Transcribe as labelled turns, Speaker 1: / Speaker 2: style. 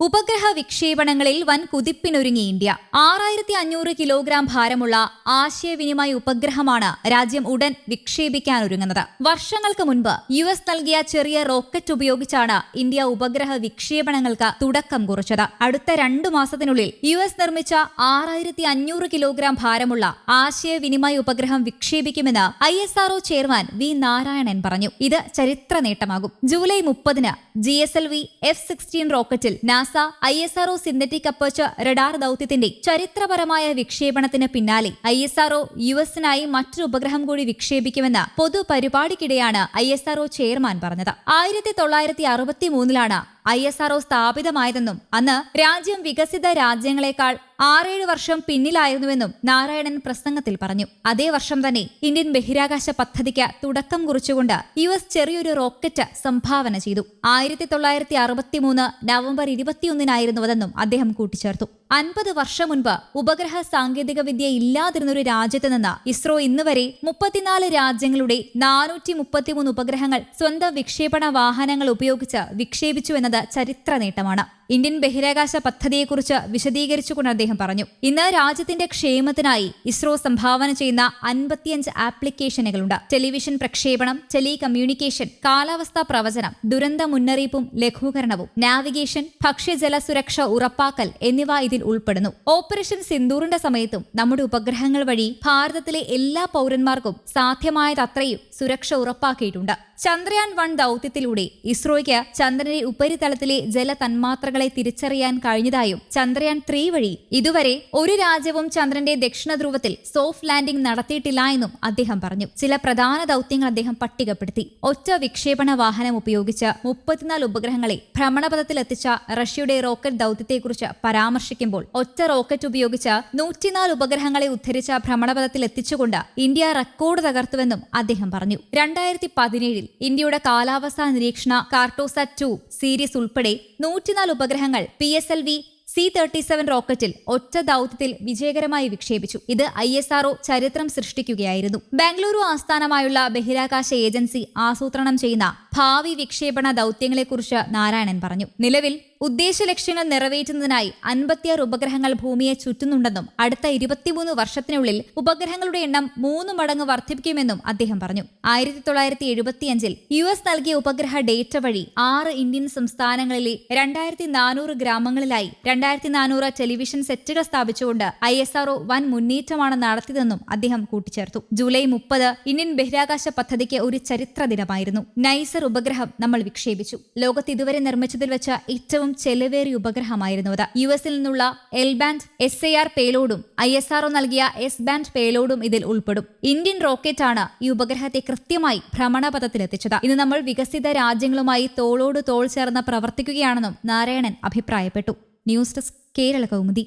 Speaker 1: ഉപഗ്രഹ വിക്ഷേപണങ്ങളിൽ വൻ കുതിപ്പിനൊരുങ്ങി ഇന്ത്യ. ആറായിരത്തി അഞ്ഞൂറ് കിലോഗ്രാം ഭാരമുള്ള ആശയവിനിമയ ഉപഗ്രഹമാണ് രാജ്യം ഉടൻ വിക്ഷേപിക്കാനൊരുങ്ങുന്നത്. വർഷങ്ങൾക്ക് മുൻപ് യു എസ് നൽകിയ ചെറിയ റോക്കറ്റ് ഉപയോഗിച്ചാണ് ഇന്ത്യ ഉപഗ്രഹ വിക്ഷേപണങ്ങൾക്ക് തുടക്കം കുറിച്ചത്. അടുത്ത രണ്ടു മാസത്തിനുള്ളിൽ യു എസ് നിർമ്മിച്ച ആറായിരത്തി അഞ്ഞൂറ് കിലോഗ്രാം ഭാരമുള്ള ആശയവിനിമയ ഉപഗ്രഹം വിക്ഷേപിക്കുമെന്ന് I S RO chairman V Narayanan പറഞ്ഞു. ഇത് ചരിത്ര നേട്ടമാകും. ജൂലൈ മുപ്പതിന് G S L V F sixteen റോക്കറ്റിൽ NASA I S RO synthetic aperture radar ദൗത്യത്തിന്റെ ചരിത്രപരമായ വിക്ഷേപണത്തിന് പിന്നാലെ ഐ എസ് ആർഒ യു എസിനായി മറ്റൊരു ഉപഗ്രഹം കൂടി വിക്ഷേപിക്കുമെന്ന് പൊതുപരിപാടിക്കിടെയാണ് ഐ എസ് ആർഒ ചെയർമാൻ പറഞ്ഞത്. ആയിരത്തി തൊള്ളായിരത്തി അറുപത്തി മൂന്നിലാണ് ഐ എസ് ആർഒ സ്ഥാപിതമായതെന്നും അന്ന് രാജ്യം വികസിത രാജ്യങ്ങളെക്കാൾ ആറേഴ് വർഷം പിന്നിലായിരുന്നുവെന്നും നാരായണൻ പ്രസംഗത്തിൽ പറഞ്ഞു. അതേ വർഷം തന്നെ ഇന്ത്യൻ ബഹിരാകാശ പദ്ധതിക്ക് തുടക്കം കുറിച്ചുകൊണ്ട് യു എസ് ചെറിയൊരു റോക്കറ്റ് സംഭാവന ചെയ്തു. ആയിരത്തി തൊള്ളായിരത്തി അറുപത്തി മൂന്ന് നവംബർ ഇരുപത്തിയൊന്നിനായിരുന്നു അതെന്നും അദ്ദേഹം കൂട്ടിച്ചേർത്തു. അൻപത് വർഷം മുൻപ് ഉപഗ്രഹ സാങ്കേതിക വിദ്യ ഇല്ലാതിരുന്നൊരു രാജ്യത്ത് നിന്ന് ഇസ്രോ ഇന്ന് വരെ മുപ്പത്തിനാല് രാജ്യങ്ങളുടെ നാനൂറ്റി മുപ്പത്തിമൂന്ന് ഉപഗ്രഹങ്ങൾ സ്വന്തം വിക്ഷേപണ വാഹനങ്ങൾ ഉപയോഗിച്ച് വിക്ഷേപിച്ചു എന്നത് ചരിത്ര നേട്ടമാണ് ഇന്ത്യൻ ബഹിരാകാശ പദ്ധതിയെക്കുറിച്ച് വിശദീകരിച്ചുകൊണ്ട് അദ്ദേഹം പറഞ്ഞു. ഇന്ന് രാജ്യത്തിന്റെ ക്ഷേമത്തിനായി ഇസ്രോ സംഭാവന ചെയ്യുന്ന അൻപത്തിയഞ്ച് ആപ്ലിക്കേഷനുകളുണ്ട്. ടെലിവിഷൻ പ്രക്ഷേപണം ടെലി കമ്മ്യൂണിക്കേഷൻ കാലാവസ്ഥാ പ്രവചനം ദുരന്ത മുന്നറിയിപ്പും ലഘൂകരണവും നാവിഗേഷൻ ഭക്ഷ്യജല സുരക്ഷ ഉറപ്പാക്കൽ എന്നിവ ഇതിൽ ഉൾപ്പെടുന്നു. ഓപ്പറേഷൻ സിന്ദൂറിന്റെ സമയത്തും നമ്മുടെ ഉപഗ്രഹങ്ങൾ വഴി ഭാരതത്തിലെ എല്ലാ പൗരന്മാർക്കും സാധ്യമായതത്രയും സുരക്ഷ ഉറപ്പാക്കിയിട്ടുണ്ട്. ചന്ദ്രയാൻ വൺ ദൌത്യത്തിലൂടെ ഇസ്രോയ്ക്ക് ചന്ദ്രന്റെ ഉപരിതലത്തിലെ ജല തന്മാത്രകളെ തിരിച്ചറിയാൻ കഴിഞ്ഞതായും ചന്ദ്രയാൻ ത്രീ വഴി ഇതുവരെ ഒരു രാജ്യവും ചന്ദ്രന്റെ ദക്ഷിണ ധ്രുവത്തിൽ സോഫ്റ്റ് ലാൻഡിംഗ് നടത്തിയിട്ടില്ല എന്നും അദ്ദേഹം പറഞ്ഞു. ചില പ്രധാന ദൌത്യങ്ങൾ അദ്ദേഹം പട്ടികപ്പെടുത്തി. ഒറ്റ വിക്ഷേപണ വാഹനം ഉപയോഗിച്ച് മുപ്പത്തിനാല് ഉപഗ്രഹങ്ങളെ ഭ്രമണപഥത്തിലെത്തിച്ച റഷ്യയുടെ റോക്കറ്റ് ദൌത്യത്തെക്കുറിച്ച് പരാമർശിക്കുമ്പോൾ ഒറ്റ റോക്കറ്റ് ഉപയോഗിച്ച് നൂറ്റിനാല് ഉപഗ്രഹങ്ങളെ ഉദ്ധരിച്ച ഭ്രമണപഥത്തിൽ എത്തിച്ചുകൊണ്ട് ഇന്ത്യ റെക്കോർഡ് തകർത്തുവെന്നും അദ്ദേഹം പറഞ്ഞു. രണ്ടായിരത്തി പതിനേഴിൽ ഇന്ത്യയുടെ കാലാവസ്ഥാ നിരീക്ഷണ കാർട്ടോസാറ്റ് ടു സീരീസ് ഉൾപ്പെടെ നൂറ്റിനാല് ഉപഗ്രഹങ്ങൾ P S L V C thirty seven റോക്കറ്റിൽ ഒറ്റ ദൌത്യത്തിൽ വിജയകരമായി വിക്ഷേപിച്ചു. ഇത് ഐ എസ് ആർഒ ചരിത്രം സൃഷ്ടിക്കുകയായിരുന്നു. ബാംഗ്ലൂരു ആസ്ഥാനമായുള്ള ബഹിരാകാശ ഏജൻസി ആസൂത്രണം ചെയ്യുന്ന ഭാവി വിക്ഷേപണ ദൗത്യങ്ങളെക്കുറിച്ച് നാരായണൻ പറഞ്ഞു. നിലവിൽ ഉദ്ദേശ ലക്ഷ്യങ്ങൾ നിറവേറ്റുന്നതിനായി അൻപത്തിയാറ് ഉപഗ്രഹങ്ങൾ ഭൂമിയെ ചുറ്റുന്നുണ്ടെന്നും അടുത്ത ഇരുപത്തിമൂന്ന് വർഷത്തിനുള്ളിൽ ഉപഗ്രഹങ്ങളുടെ എണ്ണം മൂന്ന് മടങ്ങ് വർദ്ധിപ്പിക്കുമെന്നും അദ്ദേഹം പറഞ്ഞു. ആയിരത്തി തൊള്ളായിരത്തി എഴുപത്തിയഞ്ചിൽ യു എസ് നൽകിയ ഉപഗ്രഹ ഡേറ്റ വഴി ആറ് ഇന്ത്യൻ സംസ്ഥാനങ്ങളിലെ രണ്ടായിരത്തി നാനൂറ് ഗ്രാമങ്ങളിലായി രണ്ടായിരത്തി നാനൂറ് ടെലിവിഷൻ സെറ്റുകൾ സ്ഥാപിച്ചുകൊണ്ട് ഐ എസ് ആർഒ വൻ മുന്നേറ്റമാണ് നടത്തിയതെന്നും അദ്ദേഹം കൂട്ടിച്ചേർത്തു. ജൂലൈ മുപ്പത് ഇന്ത്യൻ ബഹിരാകാശ പദ്ധതിക്ക് ഒരു ചരിത്ര ദിനമായിരുന്നു നൈസർ ഉപഗ്രഹം നമ്മൾ വിക്ഷേപിച്ചു. ലോകത്ത് ഇതുവരെ നിർമ്മിച്ചതിൽ വെച്ച ഏറ്റവും ചെലവേറിയ ഉപഗ്രഹമായിരുന്നു അത്. യു എസിൽ നിന്നുള്ള L band S A R പേലോഡും I S RO നൽകിയ എസ് ബാൻഡ് പേലോഡും ഇതിൽ ഉൾപ്പെടും. ഇന്ത്യൻ റോക്കറ്റാണ് ഈ ഉപഗ്രഹത്തെ കൃത്യമായി ഭ്രമണപഥത്തിലെത്തിച്ചത് ഇന്ന് നമ്മൾ വികസിത രാജ്യങ്ങളുമായി തോളോട് തോൾ ചേർന്ന് പ്രവർത്തിക്കുകയാണെന്നും നാരായണൻ അഭിപ്രായപ്പെട്ടു. News desk Kerala Kaumudi.